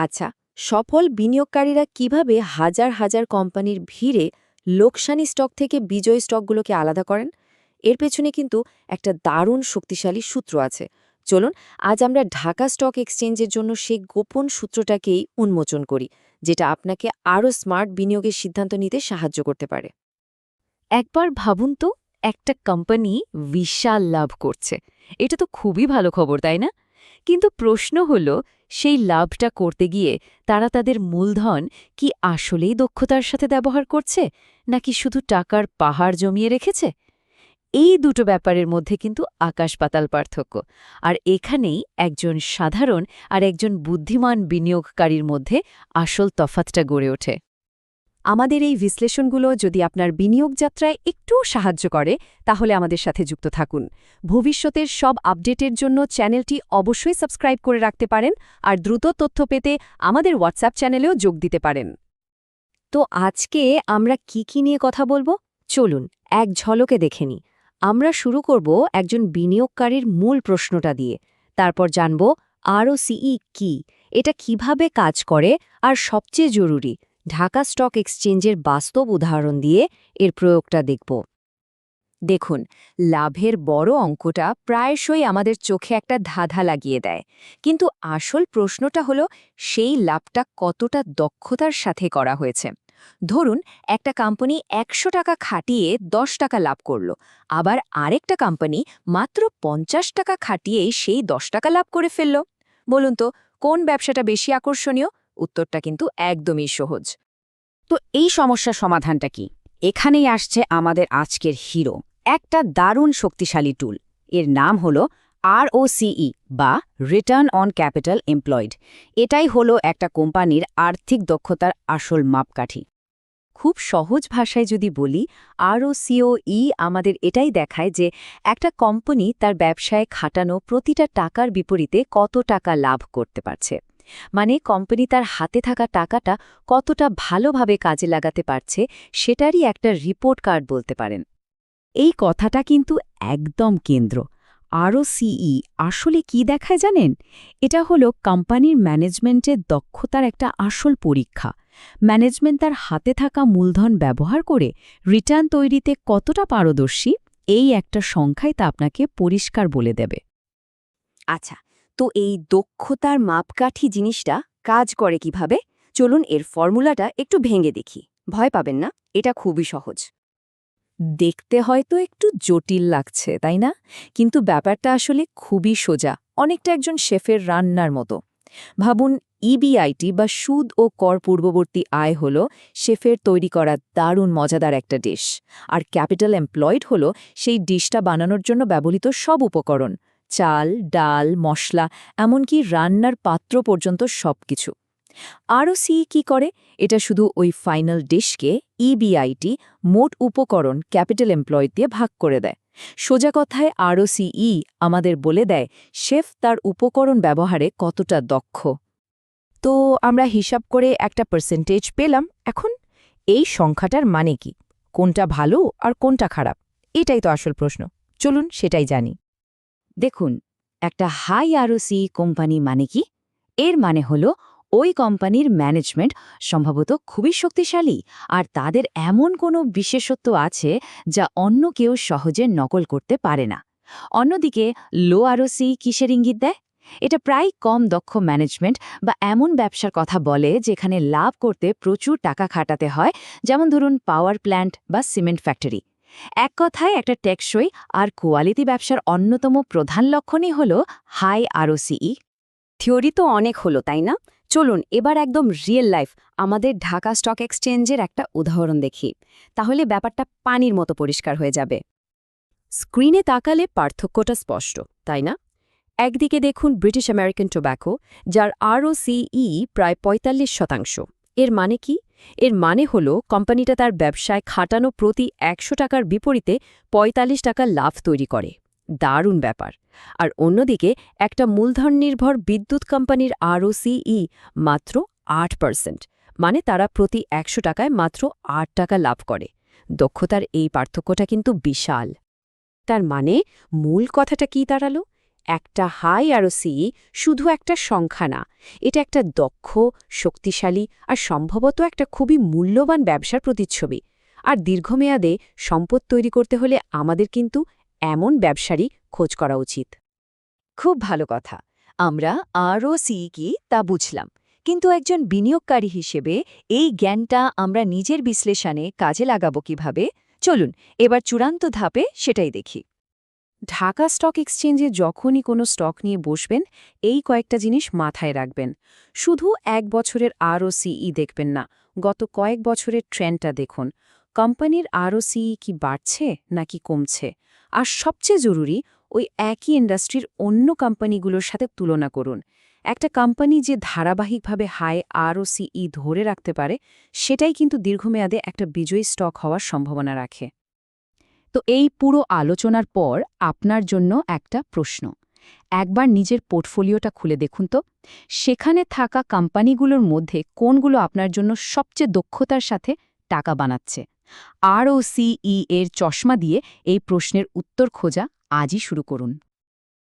আচ্ছা সফল বিনিয়োগকারীরা কীভাবে হাজার হাজার কোম্পানির ভিড়ে লোকসানি স্টক থেকে বিজয় স্টকগুলোকে আলাদা করেন? এর পেছনে কিন্তু একটা দারুণ শক্তিশালী সূত্র আছে। চলুন, আজ আমরা ঢাকা স্টক এক্সচেঞ্জের জন্য সেই গোপন সূত্রটাকেই উন্মোচন করি, যেটা আপনাকে আরও স্মার্ট বিনিয়োগের সিদ্ধান্ত নিতে সাহায্য করতে পারে। একবার ভাবুন তো, একটা কোম্পানি বিশাল লাভ করছে। এটা তো খুবই ভালো খবর, তাই না? কিন্তু প্রশ্ন হল সেই লাভটা করতে গিয়ে তারা তাদের মূলধন কি আসলেই দক্ষতার সাথে ব্যবহার করছে, নাকি শুধু টাকার পাহাড় জমিয়ে রেখেছে? এই দুটো ব্যাপারের মধ্যে কিন্তু আকাশ পাতাল পার্থক্য। আর এখানেই একজন সাধারণ আর একজন বুদ্ধিমান বিনিয়োগকারীর মধ্যে আসল তফাতটা গড়ে ওঠে। আমাদের এই বিশ্লেষণগুলো যদি আপনার বিনিয়োগ যাত্রায় একটু সাহায্য করে, তাহলে আমাদের সাথে যুক্ত থাকুন। ভবিষ্যতের সব আপডেটের জন্য চ্যানেলটি অবশ্যই সাবস্ক্রাইব করে রাখতে পারেন আর দ্রুত তথ্য পেতে আমাদের হোয়াটসঅ্যাপ চ্যানেলেও যোগ দিতে পারেন। তো আজকে আমরা কি কি নিয়ে কথা বলব? চলুন, এক ঝলকে দেখে নিই। আমরা শুরু করব একজন বিনিয়োগকারীর মূল প্রশ্নটা দিয়ে। তারপর জানব, আরও সিই কি? এটা কীভাবে কাজ করে? আর সবচেয়ে জরুরি ঢাকা স্টক এক্সচেঞ্জের বাস্তব উদাহরণ দিয়ে এর প্রয়োগটা দেখব। দেখুন, লাভের বড় অঙ্কটা প্রায়শই আমাদের চোখে একটা ধাঁধা লাগিয়ে দেয়। কিন্তু আসল প্রশ্নটা হলো, সেই লাভটা কতটা দক্ষতার সাথে করা হয়েছে? ধরুন, একটা কোম্পানি একশো টাকা খাটিয়ে দশ টাকা লাভ করল, আবার আরেকটা কোম্পানি মাত্র পঞ্চাশ টাকা খাটিয়ে সেই দশ টাকা লাভ করে ফেলল। বলুন তো, কোন ব্যবসাটা বেশি আকর্ষণীয়? উত্তরটা কিন্তু একদমই সহজ। তো এই সমস্যার সমাধানটা কি? এখানেই আসছে আমাদের আজকের হিরো, একটা দারুণ শক্তিশালী টুল এর নাম হল আরওসিই বা রিটার্ন অন ক্যাপিটাল এমপ্লয়েড এটাই হলো একটা কোম্পানির আর্থিক দক্ষতার আসল মাপকাঠি। খুব সহজ ভাষায় যদি বলি আরও সিওই আমাদের এটাই দেখায় যে একটা কোম্পানি তার ব্যবসায় খাটানো প্রতিটা টাকার বিপরীতে কত টাকা লাভ করতে পারছে। মানে কোম্পানি তার হাতে থাকা টাকাটা কতটা ভালোভাবে কাজে লাগাতে পারছে সেটারই একটা রিপোর্ট কার্ড বলতে পারেন। এই কথাটা কিন্তু একদম কেন্দ্র। আরও সিই আসলে কি দেখায় জানেন? এটা হলো কোম্পানির ম্যানেজমেন্টের দক্ষতার একটা আসল পরীক্ষা। ম্যানেজমেন্ট তার হাতে থাকা মূলধন ব্যবহার করে রিটার্ন তৈরিতে কতটা পারদর্শী, এই একটা সংখ্যাই তা আপনাকে পরিষ্কার বলে দেবে। আচ্ছা তো এই দক্ষতার মাপকাঠি জিনিসটা কাজ করে কীভাবে? চলুন এর ফর্মুলাটা একটু ভেঙে দেখি। ভয় পাবেন না, এটা খুবই সহজ। দেখতে হয়তো একটু জটিল লাগছে, তাই না? কিন্তু ব্যাপারটা আসলে খুবই সোজা, অনেকটা একজন শেফের রান্নার মতো। ভাবুন ইবিআইটি বা সুদ ও কর পূর্ববর্তী আয় হল শেফের তৈরি করা দারুণ মজাদার একটা ডিশ। আর ক্যাপিটাল এমপ্লয়েড হল সেই ডিশটা বানানোর জন্য ব্যবহৃত সব উপকরণ। চাল, ডাল, মশলা, এমনকি রান্নার পাত্র পর্যন্ত সবকিছু। আরও সি কি করে? এটা শুধু ওই ফাইনাল ডিশকে ইবিআইটি মোট উপকরণ, ক্যাপিটাল এমপ্লয় দিয়ে ভাগ করে দেয়। সোজা কথায় আরও সিই আমাদের বলে দেয়, শেফ তার উপকরণ ব্যবহারে কতটা দক্ষ। তো আমরা হিসাব করে একটা পার্সেন্টেজ পেলাম, এখন এই সংখ্যাটার মানে কি? কোনটা ভালো আর কোনটা খারাপ? এটাই তো আসল প্রশ্ন। চলুন সেটাই জানি। দেখুন, একটা হাই আরওসি কোম্পানি মানে কি? এর মানে হল, ওই কোম্পানির ম্যানেজমেন্ট সম্ভবত খুবই শক্তিশালী, আর তাদের এমন কোনো বিশেষত্ব আছে যা অন্য কেউ সহজে নকল করতে পারে না। অন্যদিকে, লো আরওসি কিসের ইঙ্গিত দেয়? এটা প্রায় কম দক্ষ ম্যানেজমেন্ট বা এমন ব্যবসার কথা বলে যেখানে লাভ করতে প্রচুর টাকা খাটাতে হয়, যেমন ধরুন পাওয়ার প্ল্যান্ট বা সিমেন্ট ফ্যাক্টরি। এক কথায় একটা টেকসই আর কোয়ালিটি ব্যবসার অন্যতম প্রধান লক্ষণই হল হাই আরওসিই। থিওরি তো অনেক হলো, তাই না? চলুন এবার একদম রিয়েল লাইফ, আমাদের ঢাকা স্টক এক্সচেঞ্জের একটা উদাহরণ দেখি। তাহলে ব্যাপারটা পানির মতো পরিষ্কার হয়ে যাবে। স্ক্রিনে তাকালে পার্থক্যটা স্পষ্ট, তাই না? একদিকে দেখুন ব্রিটিশ আমেরিকান টোব্যাকো, যার আরওসিই প্রায় ৪৫ শতাংশ। এর মানে কি? এর মানে হল কোম্পানিটা তার ব্যবসায় খাটানো প্রতি একশো টাকার বিপরীতে ৪৫ টাকা লাভ তৈরি করে। দারুণ ব্যাপার। আর অন্যদিকে একটা মূলধন নির্ভর বিদ্যুৎ কোম্পানির আরওসিই মাত্র আট পার্সেন্ট মানে তারা প্রতি একশো টাকায় মাত্র আট টাকা লাভ করে। দক্ষতার এই পার্থক্যটা কিন্তু বিশাল। তার মানে মূল কথাটা কি দাঁড়াল? একটা হাই আরওসিই শুধু একটা সংখ্যা না, এটা একটা দক্ষ, শক্তিশালী আর সম্ভবত একটা খুবই মূল্যবান ব্যবসার প্রতিচ্ছবি। আর দীর্ঘমেয়াদে সম্পদ তৈরি করতে হলে আমাদের কিন্তু এমন ব্যবসারই খোঁজ করা উচিত। খুব ভালো কথা। আমরা আরও সিই কি তা বুঝলাম। কিন্তু একজন বিনিয়োগকারী হিসেবে এই জ্ঞানটা আমরা নিজের বিশ্লেষণে কাজে লাগাবো কীভাবে? চলুন, এবার চূড়ান্ত ধাপে সেটাই দেখি। ঢাকা স্টক এক্সচেঞ্জে যখনই কোনো স্টক নিয়ে বসবেন, এই কয়েকটা জিনিস মাথায় রাখবেন। শুধু এক বছরের আরওসিই দেখবেন না, গত কয়েক বছরের ট্রেন্ডটা দেখুন। কোম্পানির আরওসিই কি বাড়ছে নাকি কমছে? আর সবচেয়ে জরুরি, ওই একই ইন্ডাস্ট্রির অন্য কোম্পানিগুলোর সাথে তুলনা করুন। একটা কোম্পানি যে ধারাবাহিকভাবে হাই আরওসিই ধরে রাখতে পারে, সেটাই কিন্তু দীর্ঘমেয়াদে একটা বিজয়ী স্টক হওয়ার সম্ভাবনা রাখে। তো এই পুরো আলোচনার পর আপনার জন্য একটা প্রশ্ন। একবার নিজের পোর্টফোলিওটা খুলে দেখুন তো। সেখানে থাকা কোম্পানিগুলোর মধ্যে কোনগুলো আপনার জন্য সবচেয়ে দক্ষতার সাথে টাকা বানাচ্ছে? আর ও সিই এর চশমা দিয়ে এই প্রশ্নের উত্তর খোঁজা আজই শুরু করুন।